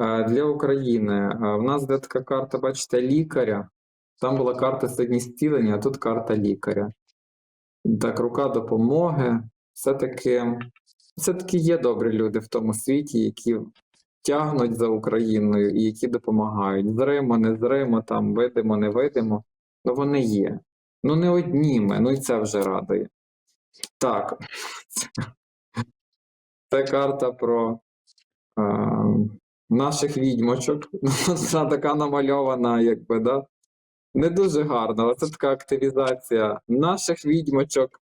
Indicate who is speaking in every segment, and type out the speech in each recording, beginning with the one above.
Speaker 1: Для України в нас де така карта, бачите, лікаря. Там була карта зцілення, а тут карта лікаря. Так, рука допомоги. Все-таки, все-таки є добрі люди в тому світі, які тягнуть за Україною і які допомагають. Зримо, не зримо, там видимо, не видимо. Ну вони є. Ну не одні ми, ну і це вже радує. Так. Це карта про наших відьмочок. Вона така намальована, якби, да? Не дуже гарно, але це така активізація наших відьмочок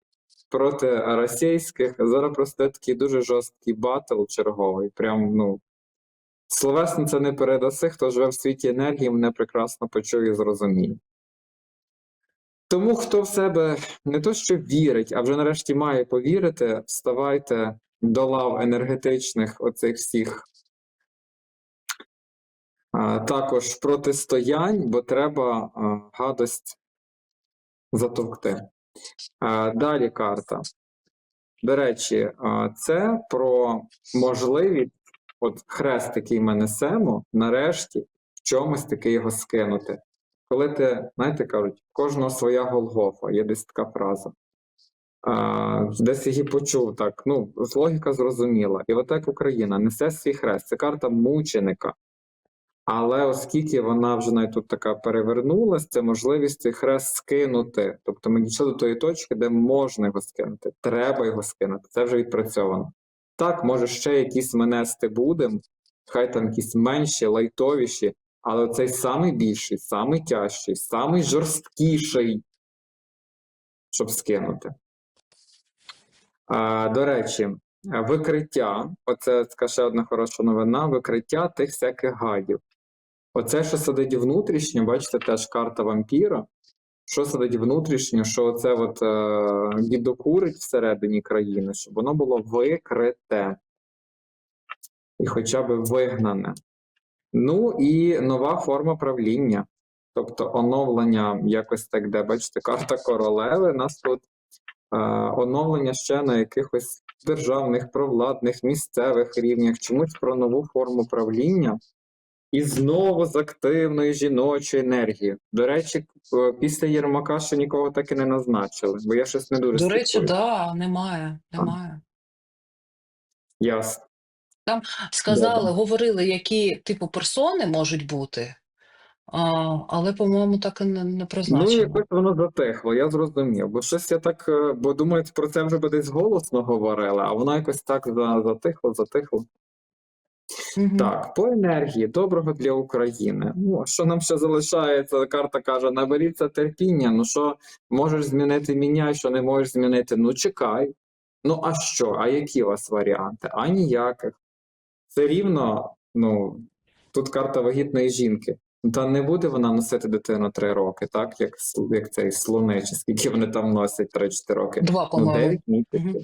Speaker 1: проти російських. Зараз просто такий дуже жорсткий батл черговий. Прям, ну. Словесно це не передаси, хто живе в світі енергії, мене прекрасно почує і зрозуміє. Тому хто в себе не то що вірить, а вже нарешті має повірити, вставайте до лав енергетичних оцих всіх також протистоянь, бо треба гадость затовкти. Далі карта. До речі, це про можливість, от хрест, який ми несемо, нарешті в чомусь таки його скинути. Коли ти, знаєте, кажуть, кожного своя Голгофа, є десь така фраза. Десь її почув так. Ну, логіка зрозуміла. І отак Україна несе свій хрест. Це карта мученика. Але оскільки вона вже навіть тут така перевернулась, це можливість цей хрест скинути. Тобто ми дійшли до тої точки, де можна його скинути. Треба його скинути. Це вже відпрацьовано. Так, може, ще якісь ми нести будемо, хай там якісь менші, лайтовіші, але цей самий більший, самий тяжчий, самий жорсткіший, щоб скинути. А, до речі, викриття оце така ще одна хороша новина: викриття тих всяких гадів. Оце, що сидить внутрішньо, бачите, теж карта вампіра. Що сидить внутрішньо, що це от е, бідокурить всередині країни, щоб воно було викрите і хоча б вигнане. Ну і нова форма правління, тобто оновлення якось так, де бачите, карта королеви. Нас тут е, оновлення ще на якихось державних, провладних, місцевих рівнях, чомусь про нову форму правління. І знову з активної жіночої енергії. До речі, е, після Єрмака ще нікого так і не назначили, бо я щось не дуже
Speaker 2: До речі,
Speaker 1: слідкую.
Speaker 2: да, немає, немає.
Speaker 1: Ясно.
Speaker 2: Сказали,
Speaker 1: Добре.
Speaker 2: говорили, які типу персони можуть бути, а, але, по-моєму, так і не, не
Speaker 1: Ну, якось воно затихло, я зрозумів. Бо щось я так, е, бо думаю, про це вже би десь голосно говорили, а воно якось так затихло, затихло.
Speaker 2: Мгм.
Speaker 1: Так, по енергії, доброго для України. Ну, що нам ще залишається? Карта каже: наберіться терпіння. Ну що можеш змінити міняй, що не можеш змінити. Ну чекай. Ну а що? А які у вас варіанти? А ніяких. Це рівно, ну тут карта вагітної жінки. Ну, Та не буде вона носити дитину 3 роки, так? Як, як цей слони, чи скільки вони там носять 3-4 роки.
Speaker 2: Два,
Speaker 1: Ну,
Speaker 2: по-моєму.
Speaker 1: 9 місяців.
Speaker 2: Мгм.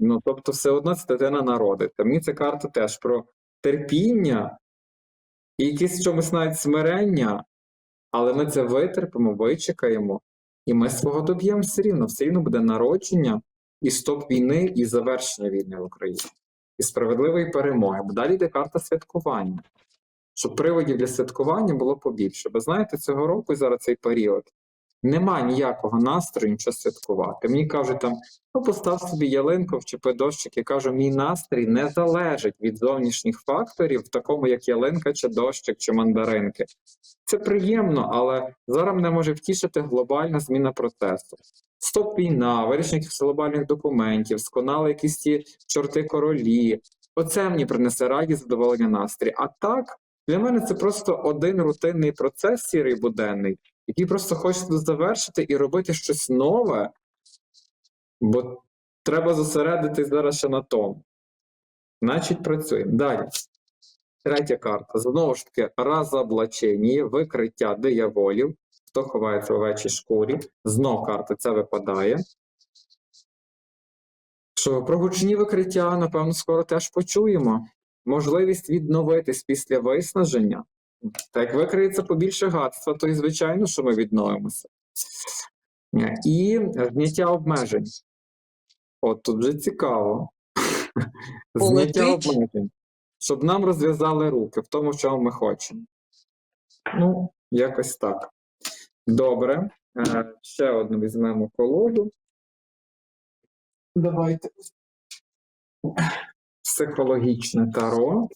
Speaker 1: Ну, тобто, все одно ця дитина народиться. Мені ця карта теж про терпіння і якесь в чомусь навіть смирення, але ми це витерпимо, вичекаємо, і ми свого доб'ємо все рівно. Все рівно буде народження і стоп війни, і завершення війни в Україні, і справедливої перемоги. Бо далі йде карта святкування. Щоб приводів для святкування було побільше. Бо знаєте, цього року і зараз цей період нема ніякого настрою нічого святкувати. Мені кажуть там, ну постав собі ялинку, вчепи дощик. Я кажу, мій настрій не залежить від зовнішніх факторів, такому як ялинка, чи дощик, чи мандаринки. Це приємно, але зараз мене може втішити глобальна зміна процесу. Стоп війна, вирішення якихось глобальних документів, сконали якісь ті чорти королі. Оце мені принесе радість, задоволення настрій. А так, для мене це просто один рутинний процес сірий буденний, який просто хочеться завершити і робити щось нове, бо треба зосередитись зараз ще на тому. Значить, працюємо. Далі. Третя карта. Знову ж таки, розоблачення, викриття дияволів. Хто ховається в овечій шкурі. Знов карта це випадає. Що про гучні викриття, напевно, скоро теж почуємо. Можливість відновитись після виснаження. Та як викриється побільше гадства, то і звичайно, що ми відновимося. І зняття обмежень. От тут вже цікаво. Зняття обмежень. щоб нам розв'язали руки в тому, що ми хочемо. Ну, якось так. Добре. Е, ще одну візьмемо колоду. Давайте. Психологічне таро.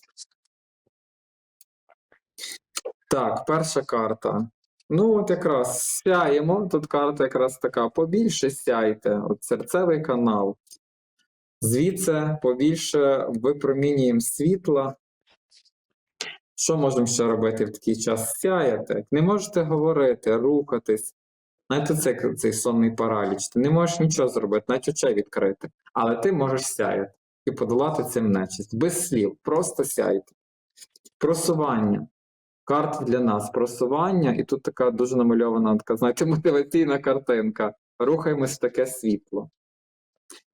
Speaker 1: Так, перша карта. Ну, от якраз сяємо. Тут карта якраз така побільше сяйте. От серцевий канал. Звідси побільше випромінюємо світла. Що можемо ще робити в такий час? Сяяти. Не можете говорити, рухатись. Знаєте, це цей сонний параліч. Ти не можеш нічого зробити, навіть очей відкрити. Але ти можеш сяяти і подолати цим нечисть. Без слів, просто сяйте. Просування. Карта для нас. Просування, і тут така дуже намальована, така, знаєте, мотиваційна картинка. Рухаємось в таке світло.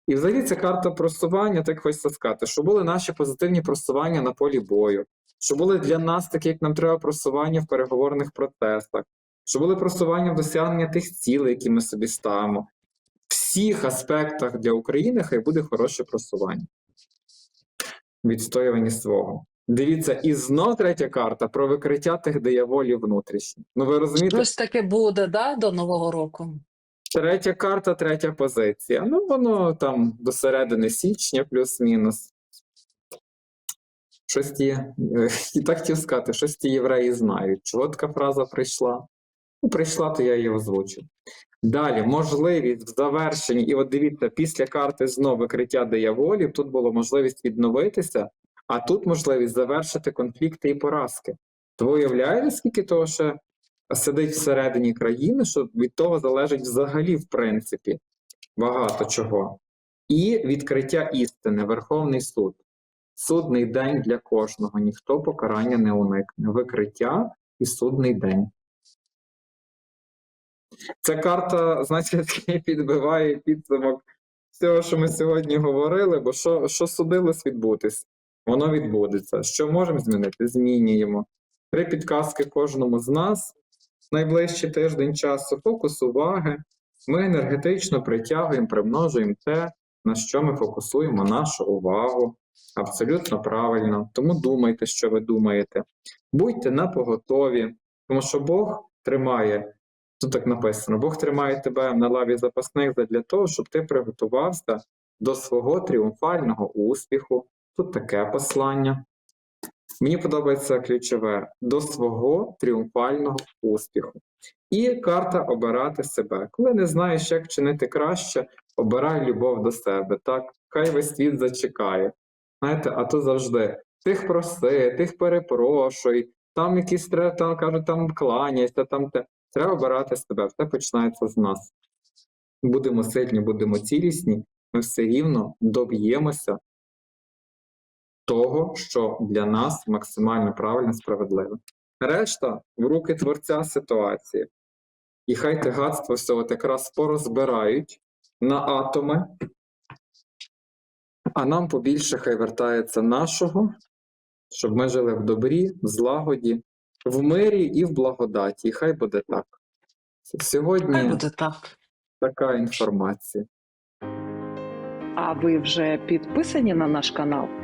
Speaker 1: І взагалі ця карта просування, так хочеться сказати, що були наші позитивні просування на полі бою, що були для нас такі, як нам треба просування в переговорних процесах, що були просування в досягнення тих цілей, які ми собі ставимо. Всіх аспектах для України хай буде хороше просування. Відстоювання свого. Дивіться, і знов третя карта про викриття тих дияволів внутрішніх. Ну ви розумієте,
Speaker 2: Щось таке буде, да, до Нового року.
Speaker 1: Третя карта, третя позиція. Ну, воно там до середини січня, плюс-мінус. Щось ті, е, і так хотів сказати, щось ті євреї знають. Чого така фраза прийшла? Ну, прийшла, то я її озвучив. Далі, можливість в завершенні, і от дивіться, після карти знову викриття дияволів, тут було можливість відновитися, а тут можливість завершити конфлікти і поразки. То ви уявляєте, скільки того ще сидить всередині країни, що від того залежить взагалі, в принципі, багато чого. І відкриття істини, Верховний суд. Судний день для кожного, ніхто покарання не уникне. Викриття і судний день. Ця карта, такий підбиває підсумок всього, що ми сьогодні говорили, бо що, що судилось відбутись, воно відбудеться. Що можемо змінити? Змінюємо. Три підказки кожному з нас найближчий тиждень часу, фокус уваги. Ми енергетично притягуємо, примножуємо те, на що ми фокусуємо нашу увагу. Абсолютно правильно. Тому думайте, що ви думаєте. Будьте на поготові, тому що Бог тримає, тут так написано, Бог тримає тебе на лаві запасних для того, щоб ти приготувався до свого тріумфального успіху. Тут таке послання. Мені подобається ключове до свого тріумфального успіху. І карта обирати себе. Коли не знаєш, як чинити краще, обирай любов до себе. Так, хай весь світ зачекає. Знаєте, а то завжди тих проси, тих перепрошуй, там якісь треба, там кажуть, там кланяйся, там те. Треба обирати себе. Все починається з нас. Будемо сильні, будемо цілісні, ми все рівно доб'ємося того, що для нас максимально правильно справедливо. Решта в руки творця ситуації. І хай те гадство все от якраз порозбирають на атоми, а нам побільше хай вертається нашого, щоб ми жили в добрі, в злагоді, в мирі і в благодаті. І хай буде так. Сьогодні
Speaker 2: Хай буде так.
Speaker 1: така інформація.
Speaker 3: А ви вже підписані на наш канал?